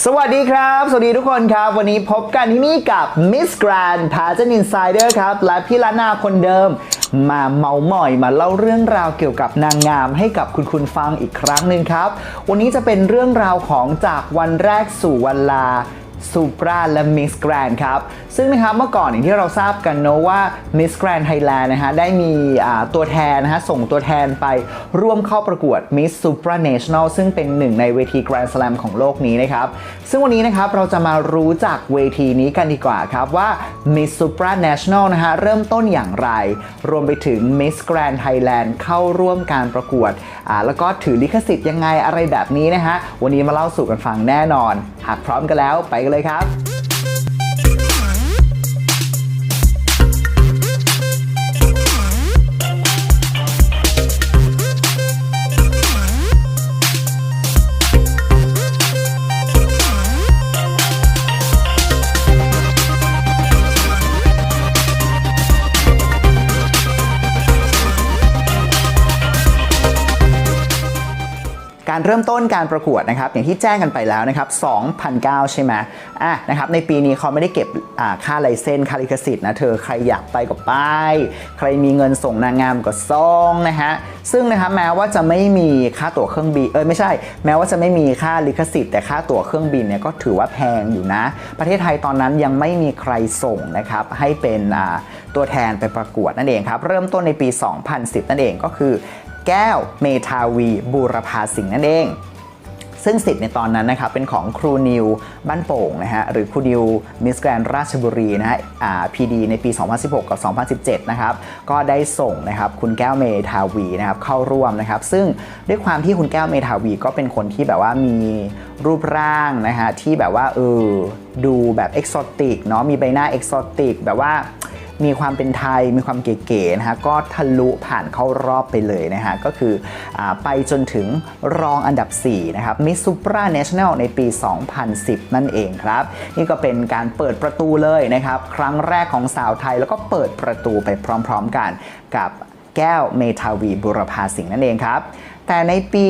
สวัสดีครับ สวัสดีทุกคนครับ วันนี้พบกันที่นี่กับ Miss Grand p a g e a n Insider ครับ และพี่ลานาคนเดิม มาเมาหมอยมาเล่าเรื่องราวเกี่ยวกับนางงามให้กับคุณคุณฟังอีกครั้งหนึ่งครับ วันนี้จะเป็นเรื่องราวของจากวันแรกสู่วันลาซูปราและมิสแกรนครับ ซึ่งนะครับเมื่อก่อนอย่างที่เราทราบกันเนอะว่า Miss Grand Thailand นะฮะได้มีตัวแทนนะฮะส่งตัวแทนไปร่วมเข้าประกวด Miss Supra National ซึ่งเป็นหนึ่งในเวที Grand Slam ของโลกนี้นะครับ ซึ่งวันนี้นะครับเราจะมารู้จักเวทีนี้กันดีกว่าครับว่า Miss Supra National นะฮะเริ่มต้นอย่างไร รวมไปถึง Miss Grand Thailand เข้าร่วมการประกวดอ่าแล้วก็ถือลิขสิทธิ์ยังไงอะไรแบบนี้นะฮะวันนี้มาเล่าสู่กันฟังแน่นอน หากพร้อมกันแล้วไปกันเลยครับ การเริ่มต้นการประกวดนะครับอย่างที่แจ้งกันไปแล้วนะครับ2009ใช่ไหมอะนะครับในปีนี้เขาไม่ได้เก็บค่าไลเซนส์ค่าลิขสิทธิ์นะเธอใครอยากไปก็ไป ใครมีเงินส่งนางงามก็ส่งนะฮะซึ่งนะครับแม้ว่าจะไม่มีค่าตั๋วเครื่องบินเออไม่ใช่ แม้ว่าจะไม่มีค่าลิขสิทธิ์แต่ค่าตั๋วเครื่องบินเนี่ยก็ถือว่าแพงอยู่นะ ประเทศไทยตอนนั้นยังไม่มีใครส่งนะครับให้เป็นตัวแทนไปประกวดนั่นเองครับเริ่มต้นในปี 2010 นั่นเองก็คือ แก้วเมทาวี บูรพาสิงห์นั่นเอง ซึ่งสิทธิ์ในตอนนั้นนะครับเป็นของครูนิวบ้านโป่งนะฮะหรือครูนิวมิสแกรนราชบุรีนะฮะอ่าพีดีในปี 2016 กับ 2017 นะครับก็ได้ส่งนะครับคุณแก้วเมทาวีนะครับเข้าร่วมนะครับ ซึ่งด้วยความที่คุณแก้วเมทาวีก็เป็นคนที่แบบว่ามีรูปร่างนะฮะที่แบบว่าเออดูแบบเอกโซติกเนาะมีใบหน้าเอกโซติกแบบว่า มีความเป็นไทยมีความเก๋ๆนะฮะก็ทะลุผ่านเข้ารอบไปเลยนะฮะก็คืออไปจนถึงรองอันดับ 4 นะครับ Miss Supra National ในปี 2010 นั่นเองครับ นี่ก็เป็นการเปิดประตูเลยนะครับ ครั้งแรกของสาวไทยแล้วก็เปิดประตูไปพร้อมๆกันกับแก้วเมทาวีบุรพาสิงห์นั่นเองครับ แต่ในปี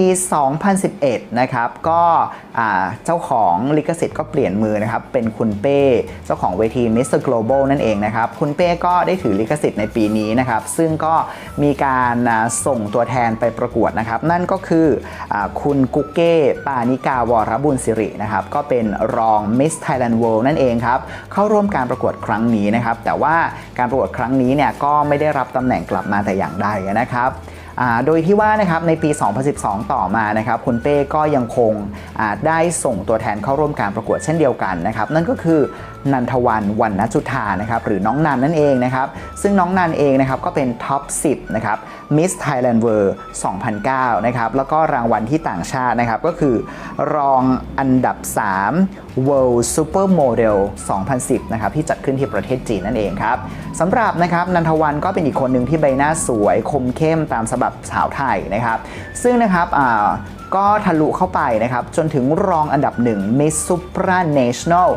2011 นะครับ ก็เจ้าของลิขสิทธิ์ก็เปลี่ยนมือนะครับ เป็นคุณเป้ เจ้าของเวที Mr. Global นั่นเองนะครับ คุณเป้ก็ได้ถือลิขสิทธิ์ในปีนี้นะครับ ซึ่งก็มีการส่งตัวแทนไปประกวดนะครับ นั่นก็คืออคุณกุ๊กเก้ปานิกาวรบุญสิรินะครับ ก็เป็นรอง Miss Thailand World นั่นเองครับ เข้าร่วมการประกวดครั้งนี้นะครับ แต่ว่าการประกวดครั้งนี้เนี่ยก็ไม่ได้รับตำแหน่งกลับมาแต่อย่างใดนะครับ โดยที่ว่านะครับในปี 2012 ต่อมานะครับคุณเป้ก็ยังคงได้ส่งตัวแทนเข้าร่วมการประกวดเช่นเดียวกันนะครับนั่นก็คือ นันทวันวันนจุธานะครับหรือน้องนันนั่นเองนะครับซึ่งน้องนันเองนะครับก็เป็นท็อป 10 นะครับ Miss Thailand World 2009 นะครับแล้วก็รางวัลที่ต่างชาตินะครับก็คือรองอันดับ 3 World Supermodel 2010 นะครับที่จัดขึ้นที่ประเทศจีนนั่นเองครับสำหรับนะครับนันทวันก็เป็นอีกคนหนึ่งที่ใบหน้าสวยคมเข้มตามฉบับสาวไทยนะครับ ซึ่งนะครับอ่าก็ทะลุเข้าไปนะครับ จนถึงรองอันดับหนึ่ง Miss Supra National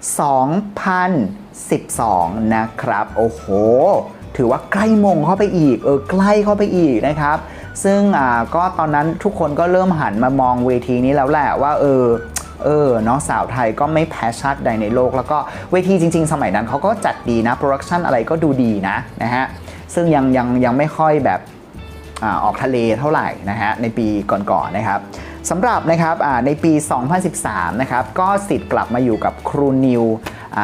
2012 นะครับ โอ้โห ถือว่าใกล้มงเข้าไปอีก เออ ใกล้เข้าไปอีกนะครับ ซึ่งอ่าก็ตอนนั้นทุกคนก็เริ่มหันมามองเวทีนี้แล้วแหละว่า เออเออเนาะสาวไทยก็ไม่แพ้ชาติใดในโลก แล้วก็เวทีจริง ๆ สมัยนั้นเขาก็จัดดีนะ โปรดักชันอะไรก็ดูดีนะนะฮะ ซึ่งยังยังยังไม่ค่อยแบบอาออกทะเลเท่าไหร่นะฮะ ในปีก่อนๆนะครับ สำหรับนะครับในปี 2013 นะครับก็สิทธิ์กลับมาอยู่กับครูนิวอ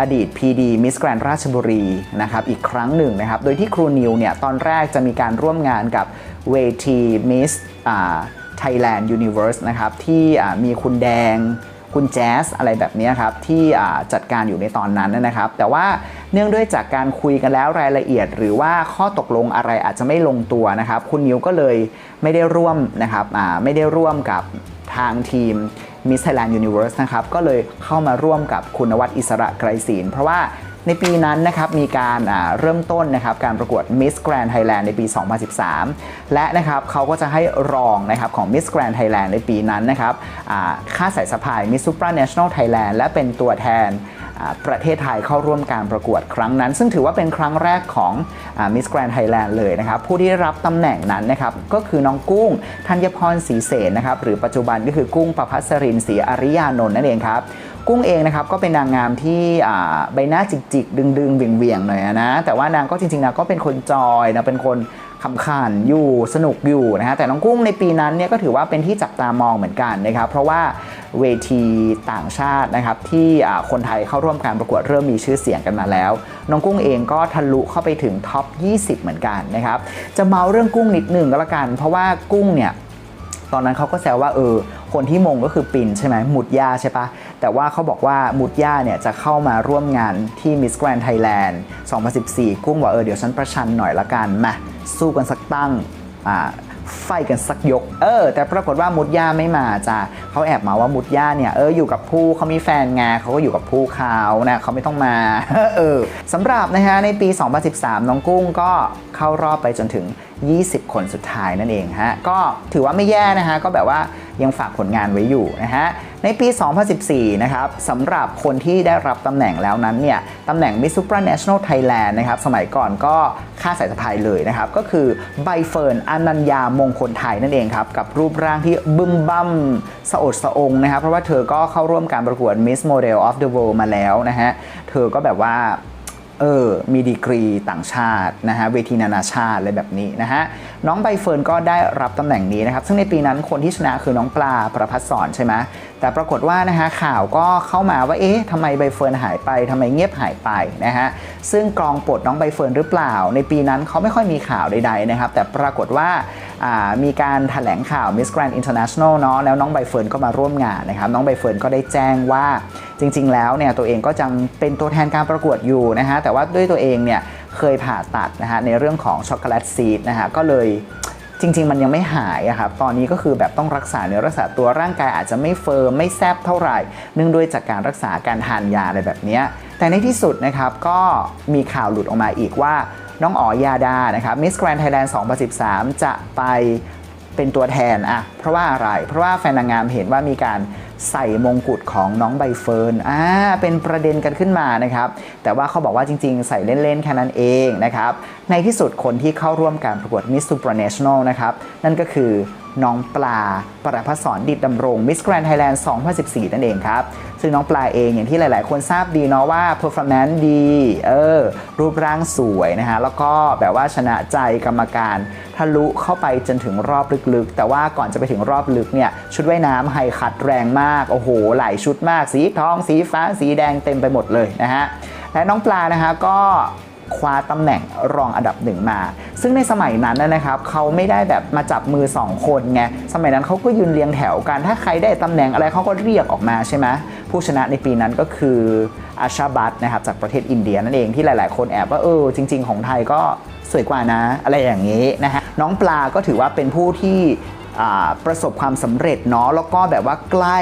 อดีต PD มิสแกรนราชบุรีนะครับอีกครั้งหนึ่งนะครับ โดยที่ครูนิวเนี่ยตอนแรกจะมีการร่วมงานกับเวทีมิสไทยแลนด์ยูนิเวอร์สนะครับที่มีคุณแดง คุณแจ๊สอะไรแบบนี้ครับที่จัดการอยู่ในตอนนั้นนะครับ แต่ว่าเนื่องด้วยจากการคุยกันแล้วรายละเอียด หรือว่าข้อตกลงอะไรอาจจะไม่ลงตัวนะครับ คุณนิวก็เลยไม่ได้ร่วมนะครับไม่ได้ร่วมกับทางทีมมิสไทยแลนด์ยูนิเวอร์สนะครับก็เลยเข้ามาร่วมกับคุณนวัดอิสระไกรศีลเพราะว่า ในปีนั้นนะครับมีการเริ่มต้นนะครับการประกวด Miss Grand Thailand ในปี 2013 และนะครับเขาก็จะให้รองนะครับของ Miss Grand Thailand ในปีนั้นนะครับอ่าค่าสายสะพาย Miss Supra National Thailand และเป็นตัวแทนประเทศไทยเข้าร่วมการประกวดครั้งนั้น ซึ่งถือว่าเป็นครั้งแรกของมิสแกรน n d ไทยแลนด์เลยนะครับ ผู้ที่ได้รับตำแหน่งนั้นนะครับ ก็คือน้องกุ้งธัญพรศรีเสนนะครับ หรือปัจจุบันก็คือกุ้งประพัสรินศรีอริยานนท์นั่นเองครับ กุ้งเองนะครับก็เป็นนางงามที่ใบหน้าจิกๆดึงๆเบี่ยงๆหน่อยนะแต่ว่านางก็จริงๆนะก็เป็นคนจอยนะเป็นคนขำขันอยู่สนุกอยู่นะฮะแต่น้องกุ้งในปีนั้นเนี่ยก็ถือว่าเป็นที่จับตามองเหมือนกันนะครับเพราะว่าเวทีต่างชาตินะครับที่คนไทยเข้าร่วมการประกวดเริ่มมีชื่อเสียงกันมาแล้ว น้องกุ้งเองก็ทะลุเข้าไปถึงท็อป 20 เหมือนกันนะครับจะเมาเรื่องกุ้งนิดหนึ่งก็แล้วกัน เพราะว่ากุ้งเนี่ย ตอนนั้นเขาก็แซวว่าเออคนที่มงก็คือปินใช่ไหมหมุดย่าใช่ปะแต่ว่าเขาบอกว่าหมุดย่าเนี่ยจะเข้ามาร่วมงานที่ Miss Grand Thailand 2014 กุ้งบอกเออเดี๋ยวฉันประชันหน่อยละกันมาสู้กันสักตั้งอ่าไฟกันสักยก เออ แต่ปรากฏว่ามุดย่าไม่มาจ้ะเขาแอบมาว่ามุดย่าเนี่ย เออ อยู่กับผู้เขามีแฟนไงเขาก็อยู่กับผู้เขานะเขาไม่ต้องมา เออสำหรับนะฮะ ในปี 2013 น้องกุ้งก็เข้ารอบไปจนถึง 20 คนสุดท้ายนั่นเองฮะ ก็ถือว่าไม่แย่นะฮะ ก็แบบว่ายังฝากผลงานไว้อยู่นะฮะ ในปี 2014 นะครับสำหรับคนที่ได้รับตำแหน่งแล้วนั้นเนี่ยตำแหน่ง Miss Supranational Thailand นะครับ สมัยก่อนก็ค่าสายสะพายเลยนะครับ ก็คือใบเฟิร์นอนัญญามงคลไทยนั่นเองครับ กับรูปร่างที่บึมบั่มสะอดสะองนะครับ เพราะว่าเธอก็เข้าร่วมการประกวด Miss Model of the World มาแล้วนะฮะ เธอก็แบบว่า เออมีดีกรีต่างชาตินะฮะเวทีนานาชาติอะไรแบบนี้นะฮะน้องใบเฟิร์นก็ได้รับตำแหน่งนี้นะครับซึ่งในปีนั้นคนที่ชนะคือน้องปลาประพัฒสอนใช่ไหมแต่ปรากฏว่านะฮะข่าวก็เข้ามาว่าเอ๊ะทำไมใบเฟิร์นหายไปทำไมเงียบหายไปนะฮะซึ่งกรองปลดน้องใบเฟิร์นหรือเปล่า ในปีนั้นเขาไม่ค่อยมีข่าวใดๆนะครับแต่ปรากฏว่ามีการแถลงข่าว Miss Grand International เนาะแล้วน้องใบเฟิร์นก็มาร่วมงานนะครับน้องใบเฟิร์นก็ได้แจ้งว่า จริง ๆ แล้วเนี่ยตัวเองก็จังเป็นตัวแทนการประกวดอยู่นะฮะแต่ว่าด้วยตัวเองเนี่ยเคยผ่าตัดนะฮะในเรื่องของช็อกโกแลตซีดนะฮะก็เลยจริง ๆ มันยังไม่หายอะครับ ตอนนี้ก็คือแบบต้องรักษาเนื้อรักษาตัวร่างกายอาจจะไม่เฟิร์มไม่แซบเท่าไหร่ เนื่องด้วยจากการรักษาการทานยาอะไรแบบนี้ แต่ในที่สุดนะครับก็มีข่าวหลุดออกมาอีกว่า น้องอ๋อยาดานะครับ Miss Grand Thailand 2013 จะไปเป็นตัวแทนอะเพราะว่าอะไร เพราะว่าแฟนนางงามเห็นว่ามีการใส่มงกุฎของน้องใบเฟิร์นอ่าเป็นประเด็นกันขึ้นมานะครับ แต่ว่าเขาบอกว่าจริงๆ ใส่เล่นๆแค่นั้นเองนะครับ ในที่สุดคนที่เข้าร่วมการประกวด Miss Supranational นะครับ นั่นก็คือน้องปลา ประพัสสอนดิดดำรง Miss Grand Thailand 2014 นั่นเองครับ ซึ่งน้องปลาเองอย่างที่หลาย ๆ คนทราบดีเนาะว่า performance ดี เออ รูปร่างสวยนะฮะ แล้วก็แบบว่าชนะใจกรรมการทะลุเข้าไปจนถึงรอบลึก ๆ แต่ว่าก่อนจะไปถึงรอบลึกเนี่ย ชุดว่ายน้ำไฮคัดแรงมากโอ้โห หลายชุดมาก สีทอง สีฟ้า สีแดงเต็มไปหมดเลยนะฮะ และน้องปลานะฮะก็คว้าตำแหน่งรองอันดับหนึ่งมา ซึ่งในสมัยนั้นนะครับเขาไม่ได้แบบมาจับมือ 2 คนไง สมัยนั้นเขาก็ยืนเรียงแถวกัน ถ้าใครได้ตำแหน่งอะไรเขาก็เรียกออกมาใช่ไหมผู้ชนะในปีนั้นก็คืออาชาบัตนะครับจากประเทศอินเดียนั่นเองที่หลาย ๆ คนแอบว่าเออจริง ๆ ของไทยก็สวยกว่านะ อะไรอย่างนี้นะฮะน้องปลาก็ถือว่าเป็นผู้ที่ ประสบความสำเร็จเนาะแล้วก็แบบว่าใกล้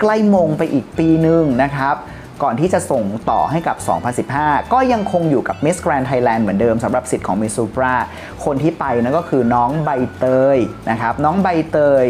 ใกล้มงไปอีกปีหนึ่งนะครับ ก่อนที่จะส่งต่อให้กับ 2015 ก็ยังคงอยู่กับ Miss Grand Thailand เหมือนเดิมสำหรับสิทธิ์ของ Miss Supra คนที่ไปนั่นก็คือน้องใบเตยนะครับ น้องใบเตย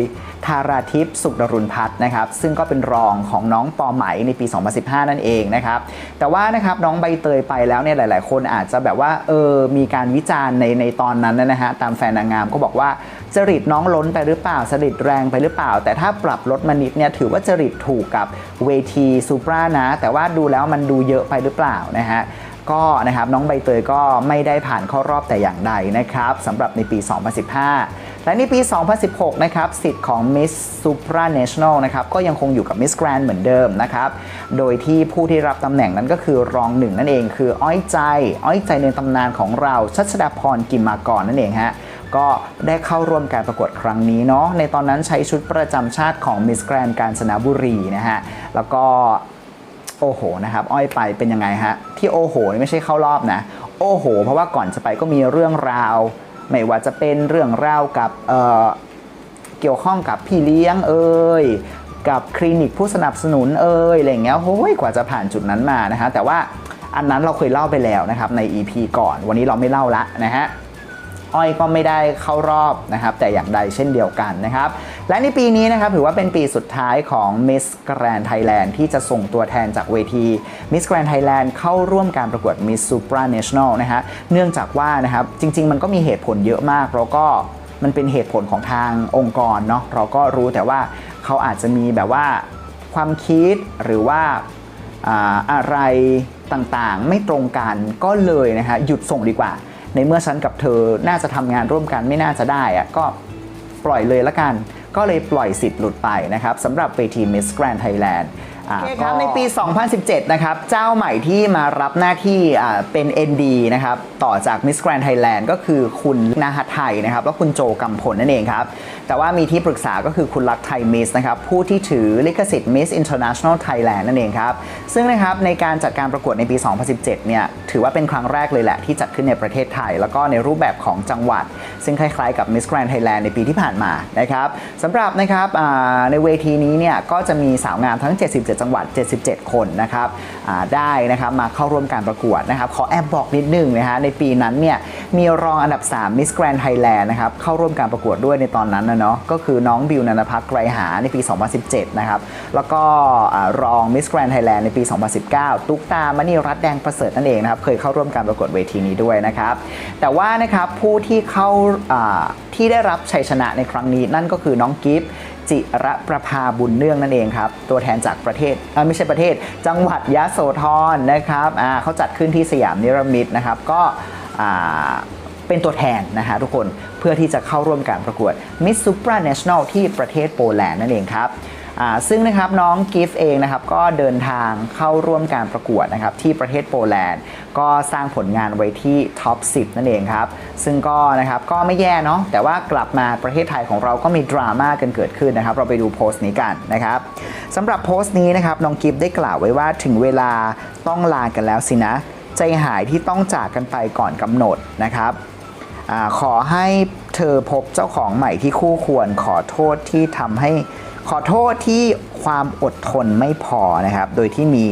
ธาราทิพย์สุขดรุณพัฒน์นะครับ ซึ่งก็เป็นรองของน้องปอไหมในปี 2015 นั่นเองนะครับ แต่ว่านะครับน้องใบเตยไปแล้วเนี่ยหลาย ๆ คนอาจจะแบบว่าเออมีการวิจารณ์ในในตอนนั้นนะฮะตามแฟนนางงามก็บอกว่า จริตน้องล้นไปหรือเปล่าจริตแรงไปหรือเปล่า แต่ถ้าปรับลดมานิดเนี่ยถือว่าจริตถูกกับเวทีซูปรานะ แต่ว่าดูแล้วมันดูเยอะไปหรือเปล่านะฮะก็นะครับน้องใบเตยก็ไม่ได้ผ่านเข้ารอบแต่อย่างใดนะครับสำหรับในปี 2015 และในปี 2016 นะครับสิทธิ์ของ Miss Supranational นะครับก็ยังคงอยู่กับ Miss Grand เหมือนเดิมนะครับโดยที่ผู้ที่รับตำแหน่งนั้นก็คือรองหนึ่งนั่นเอง คืออ้อยใจ อ้อยใจในตำนานของเราชัชดาพรกิมมากรนั่นเองฮะ ก็ได้เข้าร่วมการประกวดครั้งนี้เนาะในตอนนั้นใช้ชุดประจำชาติของ Miss Grand กาญจนบุรีนะฮะแล้วก็โอ้โหนะครับอ้อยไปเป็นยังไงฮะที่โอ้โหนี่ไม่ใช่เข้ารอบนะโอ้โห เพราะว่าก่อนจะไปก็มีเรื่องราว ไม่ว่าจะเป็นเรื่องราวกับเเกี่ยวข้องกับพี่เลี้ยงเอ่ยกับคลินิกผู้สนับสนุนเอ่ยอะไรเงี้ยโอ้ยกว่าจะผ่านจุดนั้นมานะฮะแต่ว่าอันนั้นเราเคยเล่าไปแล้วนะครับใน EP ก่อนวันนี้เราไม่เล่าละนะฮะ อ้อยก็ไม่ได้เข้ารอบนะครับแต่อย่างใดเช่นเดียวกันนะครับและในปีนี้นะครับถือว่าเป็นปีสุดท้ายของ Miss Grand Thailand ที่จะส่งตัวแทนจากเวที Miss Grand Thailand เข้าร่วมการประกวด Miss Supranational นะฮะเนื่องจากว่านะครับจริง ๆ มันก็มีเหตุผลเยอะมากแล้วก็มันเป็นเหตุผลของทางองค์กรเนาะเราก็รู้แต่ว่าเขาอาจจะมีแบบว่าความคิดหรือว่าอ่าอะไรต่างๆ ไม่ตรงกันก็เลยนะฮะหยุดส่งดีกว่า ในเมื่อฉันกับเธอน่าจะทำงานร่วมกันไม่น่าจะได้อะก็ปล่อยเลยละกัน ก็เลยปล่อยสิทธิ์หลุดไปนะครับสำหรับเวที Miss Grand Thailand โอเคครับ ในปี 2017 นะครับ เจ้าใหม่ที่มารับหน้าที่อ่าเป็น ND นะครับ ต่อจาก Miss Grand Thailand ก็คือคุณนาฮัทไทยนะครับ และคุณโจกำพลนั่นเองครับ แต่ว่ามีที่ปรึกษาก็คือคุณลักษณ์ไทยมิสนะครับ ผู้ที่ถือลิขสิทธิ์ Miss International Thailand นั่นเองครับ ซึ่งนะครับในการจัดการประกวดในปี 2017 เนี่ย ถือว่าเป็นครั้งแรกเลยแหละที่จัดขึ้นในประเทศไทย แล้วก็ในรูปแบบของจังหวัด ซึ่งคล้ายๆกับ Miss Grand Thailand ในปีที่ผ่านมานะครับสำหรับนะครับอ่าในเวทีนี้เนี่ยก็จะมีสาวงามทั้ง 77จังหวัด 77 คนนะครับได้นะครับมาเข้าร่วมการประกวดนะครับขอแอบบอกนิดนึงนะฮะในปีนั้นเนี่ยมีรองอันดับ 3 Miss Grand Thailand นะครับเข้าร่วมการประกวดด้วยในตอนนั้นนะเนาะก็คือน้องบิวนันพักไกรหาในปี 2017 นะครับแล้วก็รอง Miss Grand Thailand ในปี 2019 ตุ๊กตามณีรัตนแดงประเสริฐนั่นเองนะครับเคยเข้าร่วมการประกวดเวทีนี้ด้วยนะครับแต่ว่านะครับผู้ที่เข้าอ่าที่ได้รับชัยชนะในครั้งนี้นั่นก็คือน้องกิฟต์ จิระประภาบุญเนื่องนั่นเองครับ ตัวแทนจากประเทศเออไม่ใช่ประเทศ จังหวัดยะโสธรนะครับอ่าเขาจัดขึ้นที่สยามนิรมิตนะครับ ก็อ่าเป็นตัวแทนนะฮะทุกคนเพื่อที่จะเข้าร่วมการประกวด Miss Supranational ที่ประเทศโปแลนด์นั่นเองครับ ซึ่งนะครับน้องกิฟต์เองนะครับก็เดินทางเข้าร่วมการประกวดนะครับที่ประเทศโปแลนด์ ก็สร้างผลงานไว้ที่ท็อป 10 นั่นเองครับ ซึ่งก็นะครับก็ไม่แย่เนาะแต่ว่ากลับมาประเทศไทยของเราก็มีดราม่ากันเกิดขึ้นนะครับ เราไปดูโพสต์นี้กันนะครับสำหรับโพสต์นี้นะครับน้องกิฟต์ได้กล่าวไว้ว่าถึงเวลาต้องลากันแล้วสินะ ใจหายที่ต้องจากกันไปก่อนกำหนดนะครับอขอให้เธอพบเจ้าของใหม่ที่คู่ควรขอโทษที่ทำให้ ขอโทษที่ความอดทนไม่พอนะครับ โดยที่มี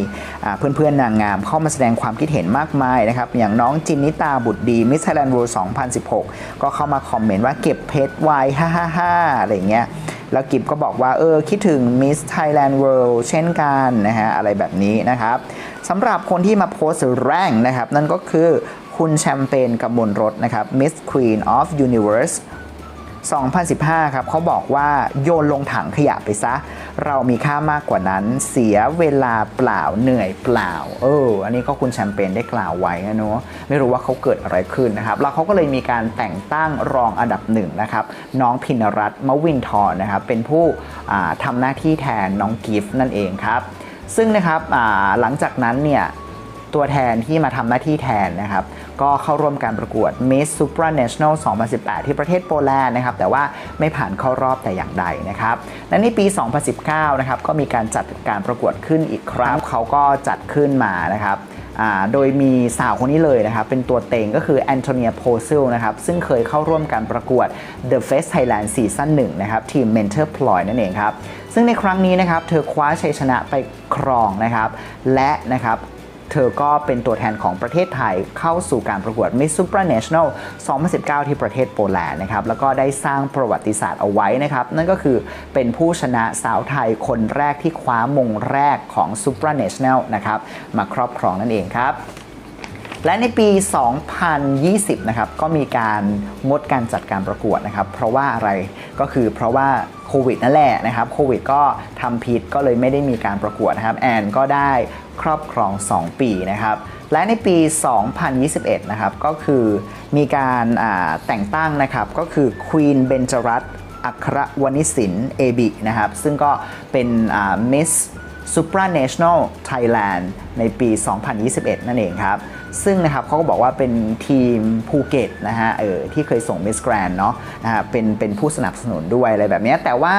เพื่อนๆนางงามเข้ามาแสดงความคิดเห็นมากมายนะครับ อย่างน้องจินนิตาบุตรดีมิสไทยแลนด์ World 2016 ก็เข้ามาคอมเมนต์ว่าเก็บเพชรไว้ฮ่าฮ่าฮ่าอะไรเงี้ยแล้วกิบก็บอกว่าเออคิดถึง Miss Thailand World เช่นกันนะฮะอะไรแบบนี้นะครับสำหรับคนที่มาโพสต์แรงนะครับ นั่นก็คือคุณแชมเปญกำมลรถนะครับ Miss Queen of Universe 2015 ครับเขาบอกว่าโยนลงถังขยะไปซะ เรามีค่ามากกว่านั้นเสียเวลาเปล่าเหนื่อยเปล่าเอออันนี้ก็คุณแชมเปญได้กล่าวไว้นะเนาะไม่รู้ว่าเขาเกิดอะไรขึ้นนะครับแล้วเขาก็เลยมีการแต่งตั้งรองอันดับหนึ่งนะครับน้องพินรัตน์มวินทรนะครับเป็นผู้ทำหน้าที่แทนน้องกิฟต์นั่นเองครับซึ่งนะครับหลังจากนั้นเนี่ยตัวแทนที่มาทำหน้าที่แทนนะครับ ก็เข้าร่วมการประกวด Miss Supranational 2018 ที่ประเทศโปแลนด์นะครับ แต่ว่าไม่ผ่านเข้ารอบแต่อย่างใดนะครับ และในปี 2019 นะครับ ก็มีการจัดการประกวดขึ้นอีกครั้ง เขาก็จัดขึ้นมานะครับโดยมีสาวคนนี้เลยนะครับ เป็นตัวเต็งก็คือแอนโทเนียโพซิลนะครับ ซึ่งเคยเข้าร่วมการประกวด The Face Thailand Season 1นะครับ ทีม Mentor Ploy นั่นเองครับ ซึ่งในครั้งนี้นะครับ เธอคว้าชัยชนะไปครองนะครับ และนะครับ เธอก็เป็นตัวแทนของประเทศไทยเข้าสู่การประกวด Miss Supranational 2019 ที่ประเทศโปแลนด์นะครับ แล้วก็ได้สร้างประวัติศาสตร์เอาไว้นะครับ นั่นก็คือเป็นผู้ชนะสาวไทยคนแรกที่คว้ามงแรกของ Supranational นะครับ มาครอบครองนั่นเองครับ และในปี 2020 นะครับ ก็มีการงดการจัดการประกวดนะครับ เพราะว่าอะไรก็คือเพราะว่าโควิดนั่นแหละนะครับโควิดก็ทำพิษก็เลยไม่ได้มีการประกวดนะครับ แอนก็ได้ครอบครอง 2 ปีนะครับ และในปี 2021 นะครับ ก็คือมีการาแต่งตั้งนะครับ ก็คือ Queen เบนจรัตน์อัครวณิสินเอบินะครับ ซึ่งก็เป็นอ่า Miss Supranational Thailand ในปี 2021 นั่นเองครับ ซึ่งนะครับเขาก็บอกว่าเป็นทีมภูเก็ตนะฮะเออที่เคยส่ง Miss Grand เนาะนะฮะเป็นเป็นผู้สนับสนุนด้วยอะไรแบบนี้แต่ว่า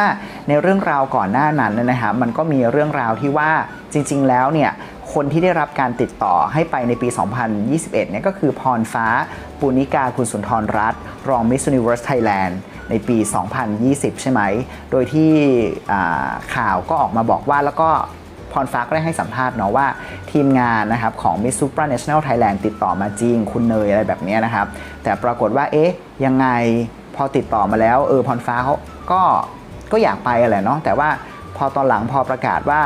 ในเรื่องราวก่อนหน้านั้นนยนะมันก็มีเรื่องราวที่ว่าจริง ๆ แล้วเนี่ยคนที่ได้รับการติดต่อให้ไปในปี 2021 เนี่ยก็คือพรฟ้าปุณิกาคุณสุนทรรัตน์รอง Miss Universe Thailand ในปี 2020 ใช่ไหม โดยที่ข่าวก็ออกมาบอกว่าแล้วก็ พรฟ้าก็ได้ให้สัมภาษณ์เนาะว่าทีมงานนะครับของ Miss Supranational Thailand ติดต่อมาจริง คุณเนยอะไรแบบนี้นะครับ แต่ปรากฏว่าเอ๊ะยังไงพอติดต่อมาแล้วเออพรฟ้าเขาก็ก็อยากไปอะแหละเนาะแต่ว่าพอตอนหลังพอประกาศว่า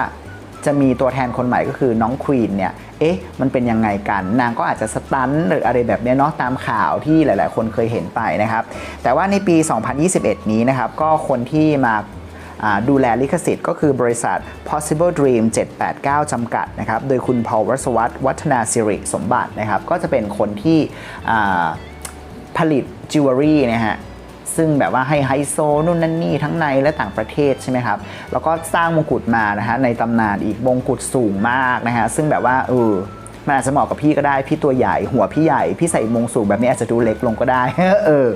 จะมีตัวแทนคนใหม่ก็คือน้องควีนเนี่ย เอ๊ะ มันเป็นยังไงกัน นางก็อาจจะสตันหรืออะไรแบบนี้เนาะตามข่าวที่หลาย ๆ คนเคยเห็นไปนะครับ แต่ว่าในปี 2021 นี้นะครับ ก็คนที่มา ดูแลลิขสิทธิ์ก็คือบริษัท Possible Dream 789 จำกัดนะครับ โดยคุณพอลวัสวัตวัฒนาสิริสมบัตินะครับ ก็จะเป็นคนที่ผลิตจิวเวลรี่นะฮะซึ่งแบบว่าให้ไฮโซนู่นนั่นนี่ทั้งในและต่างประเทศใช่ไหมครับ แล้วก็สร้างมงกุฎมานะฮะในตำนานอีกมงกุฎสูงมากนะฮะซึ่งแบบว่าเออ มันอาจจะเหมาะกับพี่ก็ได้ พี่ตัวใหญ่ หัวพี่ใหญ่ พี่ใส่มงสูงแบบนี้อาจจะดูเล็กลงก็ได้ เออ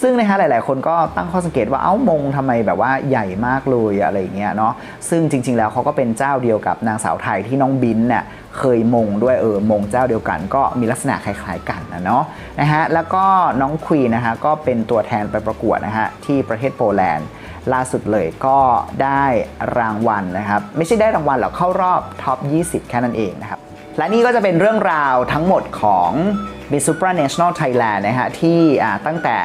ซึ่งนะฮะหลาย ๆ คนก็ตั้งข้อสังเกตว่าเอ้ามงทำไมแบบว่าใหญ่มากเลยอะไรเงี้ยเนาะ ซึ่งจริง ๆ แล้วเขาก็เป็นเจ้าเดียวกับนางสาวไทยที่น้องบินเนี่ยเคยมงด้วยเออมงเจ้าเดียวกัน ก็มีลักษณะคล้าย ๆ กันนะเนาะนะฮะแล้วก็น้องควีนนะฮะก็เป็นตัวแทนไปประกวดนะฮะที่ประเทศโปแลนด์ล่าสุดเลยก็ได้รางวัลนะครับ ไม่ใช่ได้รางวัลหรอกเข้ารอบท็อป 20 แค่นั้นเองนะครับ และนี่ก็จะเป็นเรื่องราวทั้งหมดของ Miss Supranational Thailand นะฮะที่ตั้งแต่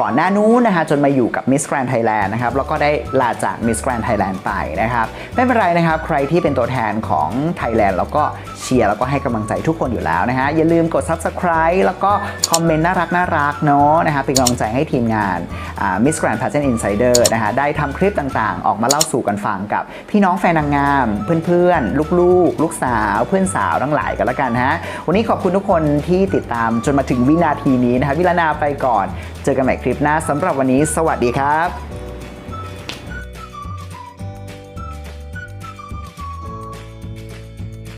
ก่อนหน้านู้นนะฮะจนมาอยู่กับ Miss Grand Thailand นะครับแล้วก็ได้ลาจาก Miss Grand Thailand ไปนะครับไม่เป็นไรนะครับ ใครที่เป็นตัวแทนของ Thailand แล้วก็ เชียร์แล้วก็ให้กำลังใจทุกคนอยู่แล้วนะฮะ อย่าลืมกด Subscribe แล้วก็คอมเมนต์น่ารักน่ารักเนาะนะฮะเป็นกำลังใจให้ทีมงานอ่า Miss Grand Pageant Insider นะฮะได้ทำคลิปต่างๆ ออกมาเล่าสู่กันฟังกับพี่น้องแฟนนางงาม เพื่อนๆ ลูกๆ ลูกสาว เพื่อนสาวทั้งหลายกันแล้วกันฮะ วันนี้ขอบคุณทุกคนที่ติดตามจนมาถึงวินาทีนี้นะฮะวิลานาไปก่อน เจอกันใหม่คลิปหน้าสำหรับวันนี้ สวัสดีครับ